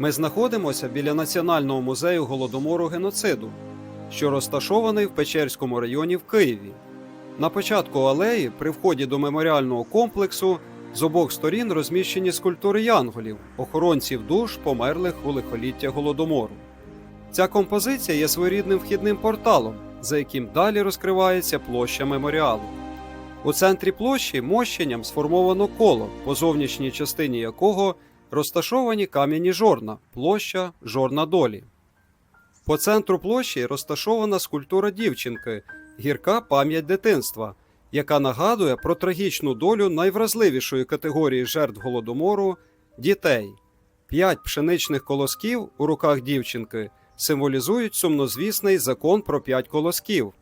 Ми знаходимося біля Національного музею голодомору геноциду, що розташований в Печерському районі в Києві. На початку алеї, при вході до меморіального комплексу, з обох сторін розміщені скульптури янголів, охоронців душ, померлих у лихоліття голодомору. Ця композиція є своєрідним вхідним порталом, за яким далі розкривається площа меморіалу. У центрі площі мощенням сформовано коло, по зовнішній частині якого розташовані кам'яні жорна, площа жорна долі. По центру площі розташована скульптура дівчинки, гірка пам'ять дитинства, яка нагадує про трагічну долю найвразливішої категорії жертв голодомору дітей. П'ять пшеничних колосків у руках дівчинки символізують сумнозвісний закон про п'ять колосків,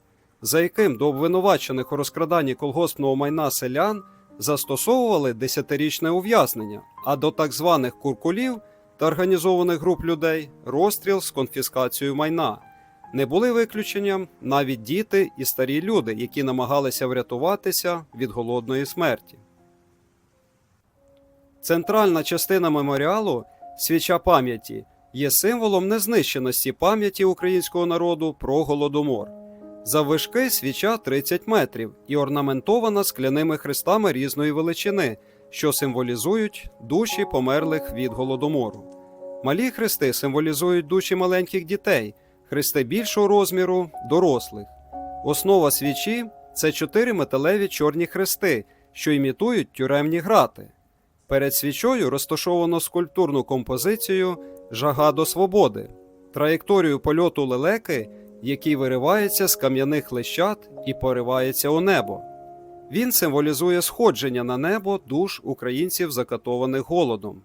за яким до обвинувачених у розкраданні колгоспного майна селян застосовували десятирічне ув'язнення, а до так званих куркулів та організованих груп людей розстріл з конфіскацією майна. Не були виключенням навіть діти і старі люди, які намагалися врятуватися від голодної смерті. Центральна частина меморіалу свіча пам'яті є символом незнищеності пам'яті українського народу про голодомор. Заввишки свіча 30 метрів і орнаментована скляними хрестами різної величини, що символізують душі померлих від голодомору. Малі хрести символізують душі маленьких дітей, хрести більшого розміру дорослих. Основа свічі це чотири металеві чорні хрести, що імітують тюремні грати. Перед свічою розташовано скульптурну композицію Жага до свободи, траєкторію польоту лелеки, який виривається з кам'яних лещат і поривається у небо. Він символізує сходження на небо душ українців, закатованих голодом.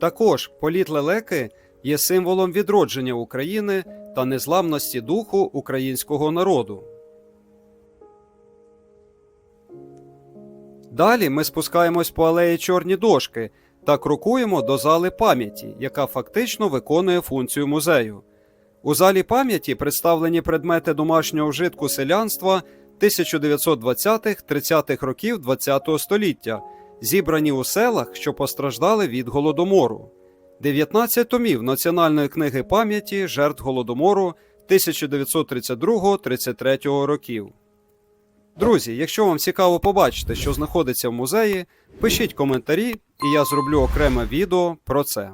Також політ лелеки є символом відродження України та незламності духу українського народу. Далі ми спускаємось по алеї Чорні дошки та крокуємо до зали пам'яті, яка фактично виконує функцію музею. У залі пам'яті представлені предмети домашнього вжитку селянства 1920-30-х років ХХ століття, зібрані у селах, що постраждали від голодомору. 19 томів Національної книги пам'яті жертв голодомору 1932-33 років. Друзі, якщо вам цікаво побачити, що знаходиться в музеї, пишіть коментарі, і я зроблю окреме відео про це.